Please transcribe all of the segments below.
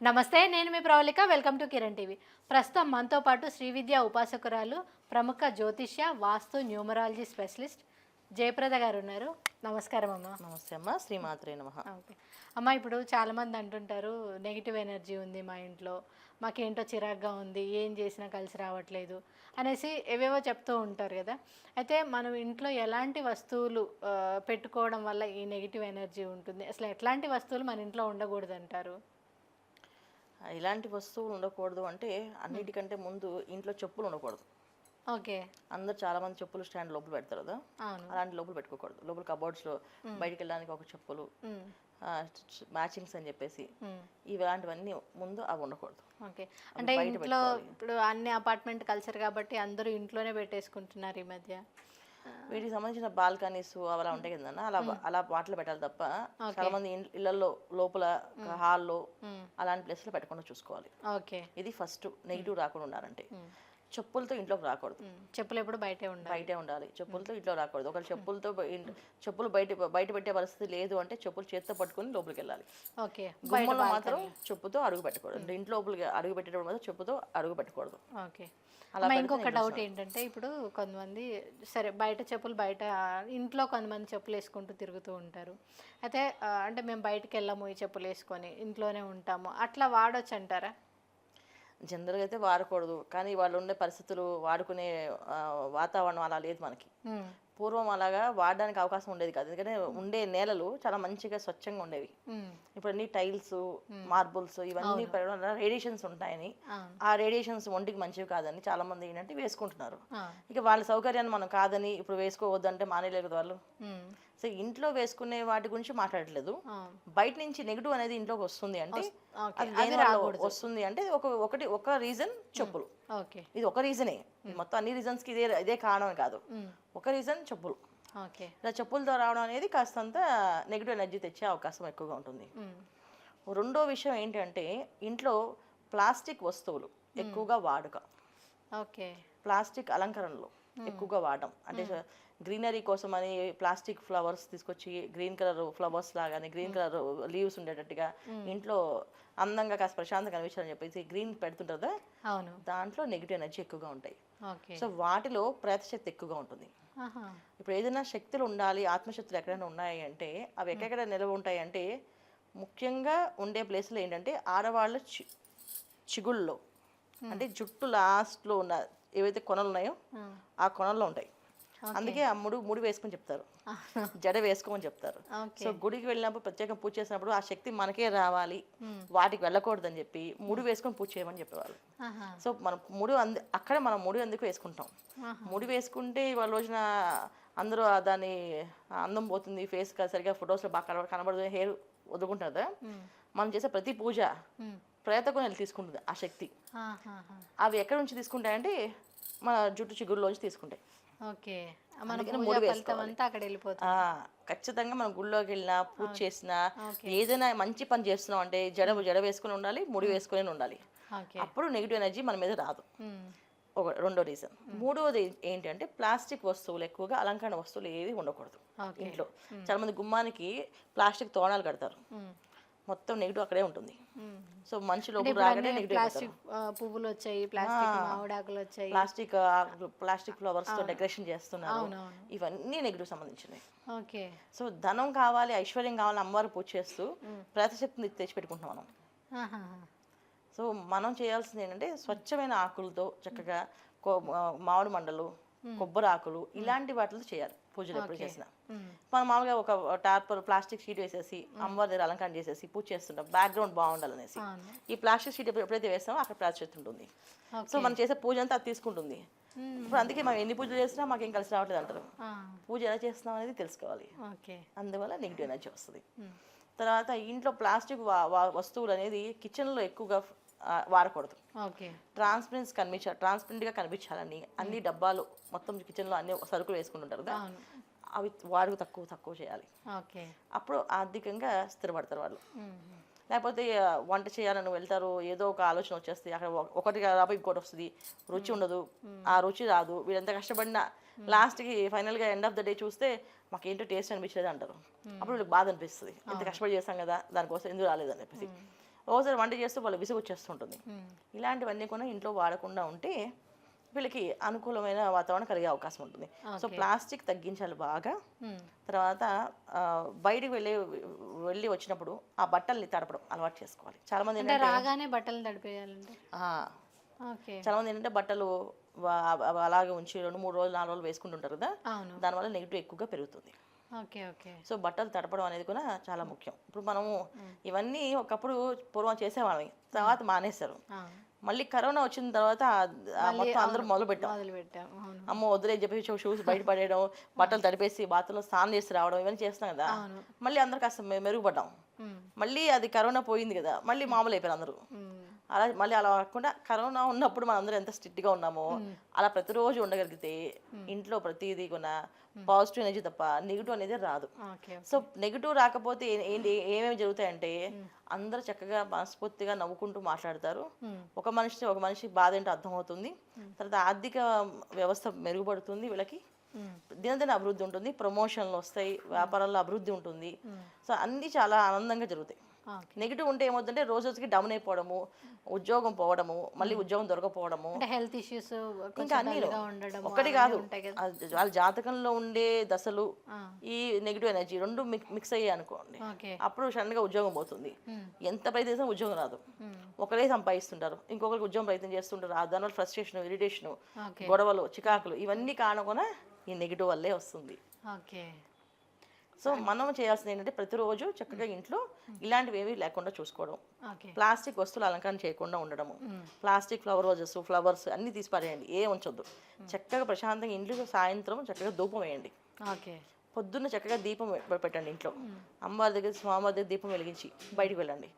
నమస్తే నేను మీ Pravalika. Welcome to Kiran TV. ప్రస్తుతం మనతో పాటు శ్రీ విద్య ఉపాసకురాలు ప్రముఖ జ్యోతిష్య వాస్తు న్యూమరాలజీ స్పెషలిస్ట్ జయప్రద గారు ఉన్నారు నమస్కారం అమ్మ. నమస్తే అమ్మ. శ్రీమాత్రే నమ. ఓకే. అమ్మ ఇప్పుడు చాలామంది అంటుంటారు నెగిటివ్ ఎనర్జీ ఉంది మా ఇంట్లో. మాకేంటో చిరాగ్గా ఉంది. ఏం చేసినా కలిసి రావట్లేదు. అనేసి ఏవేవో చెప్తూ ఉంటారు కదా. అయితే మనం ఇంట్లో ఎలాంటి వస్తువులు పెట్టుకోవడం వల్ల ఈ నెగిటివ్ ఎనర్జీ ఉంటుంది? అసలు ఎట్లాంటి వస్తువులు మన ఇంట్లో ఉండకూడదు అంటారు ఇలాంటి వస్తువులు ఉండకూడదు అంటే అన్నిటికంటే ముందు ఇంట్లో చెప్పులు ఉండకూడదు. ఓకే. అందరు చాలా మంది చెప్పులు స్టాండ్ లోపల పెడతారు కదా? అలాంటి లోపల పెట్టుకోకూడదు. లోపల కబోర్డ్స్లో బయటికి వెళ్ళడానికి ఒక చెప్పులు మ్యాచింగ్స్ అని చెప్పేసి. ఇలాంటివన్నీ ముందు అవి ఉండకూడదు. ఓకే. అంటే ఇంట్లో ఇప్పుడు అన్ని అపార్ట్మెంట్ కల్చర్ కాబట్టి అందరూ ఇంట్లోనే పెట్టేసుకుంటున్నారు ఈ మధ్య. వీటికి సంబంధించిన బాల్కనీస్ అలా ఉంటాయి కదన్నా అలా అలా వాటిలో పెట్టాలి తప్ప చాలా మంది ఇళ్ళలో లోపల హాల్లో అలాంటి ప్లేస్లో పెట్టకుండా చూసుకోవాలి. ఇది ఫస్ట్ నెగిటివ్ రాకుండా ఉండాలంటే. చెప్పులతో ఇంట్లోకి రాకూడదు. చెప్పులు ఎప్పుడు బయటే ఉండాలి. బయటే ఉండాలి. చెప్పులతో ఇంట్లో రాకూడదు. ఒకవేళ చెప్పులతో చెప్పులు బయట బయట పెట్టే పరిస్థితి లేదు అంటే చెప్పులు చేత్తో పట్టుకొని లోపలికి వెళ్ళాలి. ఓకే. గుమ్మలో మాత్రం చెప్పుతో అడుగు పెట్టకూడదు. ఇంట్లో లోపలికి అడుగు పెట్టేటప్పుడు మాత్రం చెప్పుతో అడుగు పెట్టకూడదు. ఓకే. అలా ఇంకొక డౌట్ ఏంటంటే ఇప్పుడు కొంతమంది సరే బయట చెప్పులు బయట ఇంట్లో కొంతమంది చెప్పులు వేసుకుంటూ తిరుగుతూ ఉంటారు. అయితే అంటే మేము బయటకు వెళ్ళాము ఈ చెప్పులు వేసుకొని ఇంట్లోనే ఉంటాము. అట్లా వాడొచ్చు అంటారా జనరల్గా అయితే వాడకూడదు. కానీ వాళ్ళు ఉండే పరిస్థితులు వాడుకునే వాతావరణం అలా లేదు మనకి. పూర్వం అలాగా వాడడానికి అవకాశం ఉండేది కాదు. ఎందుకంటే ఉండే నేలలు చాలా మంచిగా స్వచ్ఛంగా ఉండేవి. ఇప్పుడు అన్ని టైల్స్ మార్బుల్స్ ఇవన్నీ పెరగడం వల్ల రేడియేషన్స్ ఉంటాయని. ఆ. రేడియేషన్స్ ఒంటికి మంచివి కాదని చాలా మంది ఏంటంటే వేసుకుంటున్నారు. ఇక వాళ్ళ సౌకర్యాన్ని మనం కాదని ఇప్పుడు వేసుకోవద్దు అంటే మానేయలేదు వాళ్ళు. సో ఇంట్లో వేసుకునే వాటి గురించి మాట్లాడట్లేదు. బయట నుంచి నెగిటివ్ అనేది ఇంట్లోకి వస్తుంది అంటే అది వస్తుంది అంటే ఒక ఒకటి ఒక రీజన్ చెప్పులు. ఇది ఒక రీజనే మొత్తం అన్ని రీజన్స్కి ఇదే ఇదే కారణం కాదు. ఒక రీజన్ చెప్పులు. ఇలా చెప్పులతో రావడం అనేది కాస్తంత నెగిటివ్ ఎనర్జీ తెచ్చే అవకాశం ఎక్కువగా ఉంటుంది. రెండో విషయం ఏంటంటే ఇంట్లో ప్లాస్టిక్ వస్తువులు ఎక్కువగా వాడుక. ఓకే. ప్లాస్టిక్ అలంకరణలు. ఎక్కువగా వాడడం. అంటే గ్రీనరీ కోసం అని ప్లాస్టిక్ ఫ్లవర్స్ తీసుకొచ్చి గ్రీన్ కలర్ ఫ్లవర్స్ లాగానే గ్రీన్ కలర్ లీవ్స్ ఉండేటట్టుగా ఇంట్లో అందంగా కాస్త ప్రశాంతంగా కనిపించాలని చెప్పేసి గ్రీన్ పెడుతుంటారు అవును. దాంట్లో నెగిటివ్ ఎనర్జీ ఎక్కువగా ఉంటాయి. సో వాటిలో ప్రేతశక్తి ఎక్కువగా ఉంటుంది. ఇప్పుడు ఏదైనా శక్తులు ఉండాలి ఆత్మశక్తులు ఎక్కడైనా ఉన్నాయి అంటే అవి ఎక్కడెక్కడ నిలవ ఉంటాయి అంటే ముఖ్యంగా ఉండే ప్లేస్లో ఏంటంటే ఆడవాళ్ళ చి చిగుళ్ళలో అంటే జుట్టు లాస్ట్లో ఉన్న ఏవైతే కొనలు ఉన్నాయో ఆ, కొనల్లో ఉంటాయి. అందుకే ఆ ముడు ముడి వేసుకొని చెప్తారు. జడ వేసుకోమని చెప్తారు. సో గుడికి వెళ్ళినప్పుడు ప్రత్యేకంగా పూజ చేసినప్పుడు ఆ శక్తి మనకే రావాలి. వాటికి వెళ్ళకూడదని చెప్పి ముడి వేసుకొని పూజ చేయమని చెప్పేవాళ్ళు. సో మనం ముడి అంది అక్కడే మనం ముడి ఎందుకు వేసుకుంటాం? ముడి వేసుకుంటే ఇవాళ రోజున అందరూ దాని అందం పోతుంది. ఫేస్ సరిగా ఫొటోస్లో బాగా కనబడ కనబడదు. హెయిర్ వదులుకుంటారు మనం చేసే ప్రతి పూజ ప్రేతకొని వెళ్ళి తీసుకుంటుంది ఆ శక్తి. అవి ఎక్కడి నుంచి తీసుకుంటాయంటే మన జుట్టు చిగురులోంచి తీసుకుంటాయి. ఓకే. ఖచ్చితంగా మనం గుళ్ళోకి వెళ్ళినా పూజ చేసినా. ఏదైనా మంచి పని చేస్తున్నాం అంటే జడ జడ వేసుకొని ఉండాలి ముడి వేసుకొని ఉండాలి. అప్పుడు నెగిటివ్ ఎనర్జీ మన మీద రాదు. ఒక రెండో రీజన్. మూడవది ఏంటంటే ప్లాస్టిక్ వస్తువులు ఎక్కువగా అలంకరణ వస్తువులు ఏవి ఉండకూడదు ఇంట్లో. చాలా మంది గుమ్మానికి ప్లాస్టిక్ తోరణాలు కడతారు. మొత్తం నెగిటివ్ అక్కడే ఉంటుంది. సో మనిషి లోపల రాగానే నెగిటివ్ ప్లాస్టిక్ పువ్వులు వచ్చాయి ప్లాస్టిక్ మామిడాకులు వచ్చాయి. ప్లాస్టిక్ ప్లాస్టిక్ ఫ్లవర్స్తో డెకరేషన్ చేస్తున్నారు. ఇవన్నీ నెగిటివ్ సంబంధించినవి. ఓకే. సో ధనం కావాలి ఐశ్వర్యం కావాలి అమ్మవారు పూజ చేస్తూ ప్రతిశక్తిని తెచ్చిపెట్టుకుంటున్నాం మనం. సో మనం చేయాల్సింది ఏంటంటే స్వచ్ఛమైన ఆకులతో చక్కగా మామిడి మండలు కొబ్బరి ఆకులు ఇలాంటి వాటితో చేయాలి. పూజలు ఎప్పుడు చేసినా. మనం మామూలుగా ఒక టార్పర్ ప్లాస్టిక్ షీట్ వేసేసి అమ్మవారి దగ్గర అలంకరణ చేసేసి పూజ చేస్తుంటాం. బ్యాక్గ్రౌండ్ బాగుండాలనేసి. ఈ ప్లాస్టిక్ షీట్ ఎప్పుడు- ఎప్పుడైతే వేస్తామో అక్కడ ప్రాశస్తి ఉంటుంది. సో మనం చేసే పూజ అంతా అది తీసుకుంటుంది. ఇప్పుడు అందుకే మనం ఎన్ని పూజలు చేసినా మాకు ఏం కలిసి రావట్లేదు అంటారు. పూజ ఎలా చేస్తున్నాం అనేది తెలుసుకోవాలి. అందువల్ల నెగిటివ్ ఎనర్జీ వస్తుంది. తర్వాత ఇంట్లో ప్లాస్టిక్ వస్తువులు అనేది కిచెన్లో ఎక్కువగా వాడకూడదు. ట్రాన్స్పరెన్స్ కనిపించాలి ట్రాన్స్పరెంట్గా కనిపించాలని అన్ని డబ్బాలు మొత్తం కిచెన్లో అన్ని సరుకులు వేసుకుంటుంటారు కదా? అవి వాడుకు తక్కువ తక్కువ చేయాలి. అప్పుడు ఆర్థికంగా స్థిరపడతారు వాళ్ళు. లేకపోతే వంట చేయాలని వెళ్తారు ఏదో ఒక ఆలోచన వచ్చేస్తుంది అక్కడ ఒక- ఒకటి రాబో ఇంకోటి వస్తుంది. రుచి ఉండదు. ఆ రుచి రాదు. వీళ్ళంత కష్టపడిన లాస్ట్కి ఫైనల్గా ఎండ్ ఆఫ్ ద డే చూస్తే మాకేంటో టేస్ట్ అనిపించలేదు అంటారు అప్పుడు వీళ్ళకి బాధ అనిపిస్తుంది. ఇంత కష్టపడి చేస్తాం కదా దానికోసం ఎందుకు రాలేదని చెప్పేసి. ఒకసారి వంట చేస్తూ వాళ్ళు విసుగు వచ్చేస్తుంటుంది. ఇలాంటివన్నీ కూడా ఇంట్లో వాడకుండా ఉంటే వీళ్ళకి అనుకూలమైన వాతావరణం కలిగే అవకాశం ఉంటుంది. సో ప్లాస్టిక్ తగ్గించాలి బాగా. తర్వాత బయటికి వెళ్ళి వెళ్ళి వచ్చినప్పుడు ఆ బట్టల్ని తడపడం అలవాటు చేసుకోవాలి. చాలా మంది రాగానే బట్టలు తడిపేయాలంటే? చాలా మంది ఏంటంటే బట్టలు అలాగే ఉంచి రెండు మూడు రోజులు నాలుగు రోజులు వేసుకుంటుంటారు కదా? దానివల్ల నెగిటివ్ ఎక్కువగా పెరుగుతుంది. Okay okay. సో బట్టలు తడపడం అనేది కూడా చాలా ముఖ్యం. ఇప్పుడు మనము ఇవన్నీ ఒకప్పుడు పూర్వం చేసేవాళ్ళం. తర్వాత మానేశారు. మళ్ళీ కరోనా వచ్చిన తర్వాత మొత్తం అందరూ మొదలు పెట్టాం. అమ్మ వదిలే చెప్పి షూస్ బయట పడేయడం బట్టలు తడిపేసి బాత్రూంలో స్నానం చేసి రావడం ఇవన్నీ చేస్తున్నాం కదా. మళ్ళీ అందరు కాస్త మెరుగుపడ్డాం. మళ్ళీ అది కరోనా పోయింది కదా మళ్ళీ మామూలు అయిపోయారు అందరూ. అలా మళ్ళీ అలా కాకుండా కరోనా ఉన్నప్పుడు మనం అందరం ఎంత స్ట్రిక్ట్గా ఉన్నామో అలా ప్రతిరోజు ఉండగలిగితే ఇంట్లో ప్రతిదీ కూడా పాజిటివ్ ఎనర్జీ తప్ప నెగిటివ్ అనేది రాదు. సో నెగిటివ్ రాకపోతే ఏంటి ఏమేమి జరుగుతాయంటే అందరూ చక్కగా మనస్ఫూర్తిగా నవ్వుకుంటూ మాట్లాడతారు. ఒక మనిషి ఒక మనిషి బాధ ఏంటో అర్థమవుతుంది. తర్వాత ఆర్థిక వ్యవస్థ మెరుగుపడుతుంది వీళ్ళకి. దినదిన అభివృద్ధి ఉంటుంది ప్రమోషన్లు వస్తాయి వ్యాపారాల్లో అభివృద్ధి ఉంటుంది. సో అన్నీ చాలా ఆనందంగా జరుగుతాయి. నెగిటివ్ ఉంటే ఏమవుతుందంటే రోజు రోజుకి డౌన్ అయిపోవడము ఉద్యోగం పోవడము మళ్ళీ ఉద్యోగం దొరకపోవడము హెల్త్ ఇష్యూస్ ఇంకా అన్నీ అవన్నీ కాదు. వాళ్ళ జాతకంలో ఉండే దశలు. ఈ నెగిటివ్ ఎనర్జీ రెండు మిక్స్ అయ్యాయి అనుకోండి. అప్పుడు సడన్గా ఉద్యోగం పోతుంది. ఎంత ప్రయత్నించినా ఉద్యోగం రాదు. ఒకరే సంపాదిస్తుంటారు ఇంకొకరికి ఉద్యోగం ప్రయత్నం చేస్తుంటారు. దానివల్ల ఫ్రస్ట్రేషన్ ఇరిటేషన్ గొడవలు చికాకులు ఇవన్నీ కూడా ఈ నెగిటివ్ వల్లే వస్తుంది. ఓకే. సో మనం చేయాల్సింది ఏంటంటే ప్రతిరోజు చక్కగా ఇంట్లో ఇలాంటివి ఏమీ లేకుండా చూసుకోవడం. ప్లాస్టిక్ వస్తువులు అలంకరణ చేయకుండా ఉండడము. ప్లాస్టిక్ ఫ్లవర్ రోజెస్ ఫ్లవర్స్ అన్నీ తీసి పారేయండి ఏ ఉంచొద్దు. చక్కగా ప్రశాంతంగా ఇంట్లో సాయంత్రం చక్కగా ధూపం వేయండి. పొద్దున్న చక్కగా దీపం పెట్టండి ఇంట్లో. అమ్మవారి దగ్గర స్వామివారి దగ్గర దీపం వెలిగించి బయటికి వెళ్ళండి.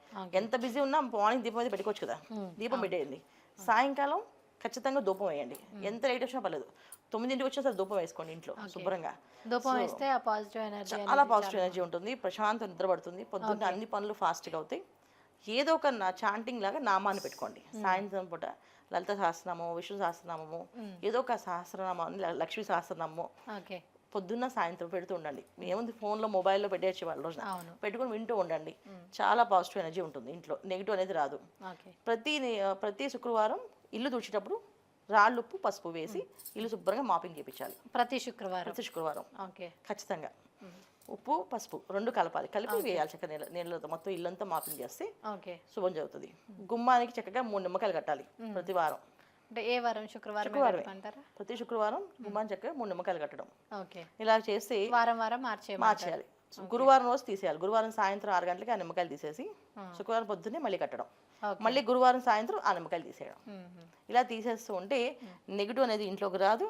ఎంత బిజీ ఉన్నా మార్నింగ్ దీపం అయితే పెట్టుకోవచ్చు కదా. దీపం పెట్టేయండి. సాయంకాలం ఖచ్చితంగా ధూపం వేయండి. ఎంత లేట్ వచ్చినా పర్లేదు. తొమ్మిదింటికి వచ్చినా సరే ధూపం వేసుకోండి ఇంట్లో శుభ్రంగా. వేస్తే ఆ పాజిటివ్ ఎనర్జీ చాలా పాజిటివ్ ఎనర్జీ ఉంటుంది ప్రశాంతం నిద్ర పడుతుంది పొద్దున్న అన్ని పనులు ఫాస్ట్గా అవుతాయి. ఏదో ఒక నా చాంటింగ్ లాగా నామాన్ని పెట్టుకోండి. సాయంత్రం పూట లలిత సహస్రనామము విష్ణు సహస్రనామము ఏదో ఒక సహస్రనామం లక్ష్మీ సహస్రనామము. పొద్దున్న సాయంత్రం పెడుతూ ఉండండి. ఏముంది ఫోన్లో మొబైల్లో పెట్టేసి వాళ్ళ రోజున. పెట్టుకొని వింటూ ఉండండి. చాలా పాజిటివ్ ఎనర్జీ ఉంటుంది ఇంట్లో. నెగిటివ్ అనేది రాదు. ప్రతి ప్రతి శుక్రవారం ఇల్లు తుడిచేటప్పుడు రాళ్ళుప్పు పసుపు వేసి ఇల్లు శుభ్రంగా మాపింగ్ చేయించాలి ప్రతి శుక్రవారం? ప్రతి శుక్రవారం. ఓకే. ఖచ్చితంగా. ఉప్పు పసుపు రెండు కలపాలి. కలిపి వేయాలి చక్కగా నీళ్ళ నీళ్ళతో మొత్తం ఇల్లంతా మాపింగ్ చేస్తే ఓకే. శుభం జరుగుతుంది. గుమ్మానికి చక్కగా మూడు నిమ్మకాయలు కట్టాలి ప్రతి వారం. అంటే ఏ వారం? శుక్రవారం ప్రతి శుక్రవారం గుమ్మానికి చక్కగా మూడు నిమ్మకాయలు కట్టడం. ఓకే. ఇలా చేసి వారం వారం మార్చే మార్చేయాలి. గురువారం రోజు తీసేయాలి. గురువారం సాయంత్రం ఆరు గంటలకి ఆ నిమ్మకాయలు తీసేసి శుక్రవారం పొద్దున్నే మళ్ళీ కట్టడం. మళ్ళీ గురువారం సాయంత్రం ఆ నిమ్మకాయలు తీసేయడం ఇలా తీసేస్తూ ఉంటే నెగిటివ్ అనేది ఇంట్లోకి రాదు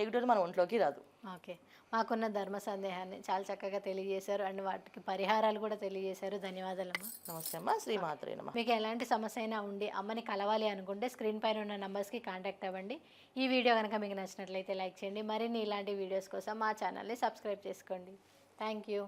నెగిటివ్ మన ఒంట్లోకి రాదు. ఓకే. మాకున్న ధర్మ సందేహాన్ని చాలా చక్కగా తెలియజేశారు అండ్ వాటికి పరిహారాలు కూడా తెలియజేశారు. ధన్యవాదాలమ్మా నమస్తే అమ్మా. శ్రీమాత్రే నమ. మీకు ఎలాంటి సమస్య అయినా ఉండి అమ్మని కలవాలి అనుకుంటే స్క్రీన్ పైన ఉన్న నంబర్స్కి కాంటాక్ట్ అవ్వండి. ఈ వీడియో కనుక మీకు నచ్చినట్లయితే లైక్ చేయండి. మరిన్ని ఇలాంటి వీడియోస్ కోసం మా ఛానల్ని సబ్స్క్రైబ్ చేసుకోండి. Thank you.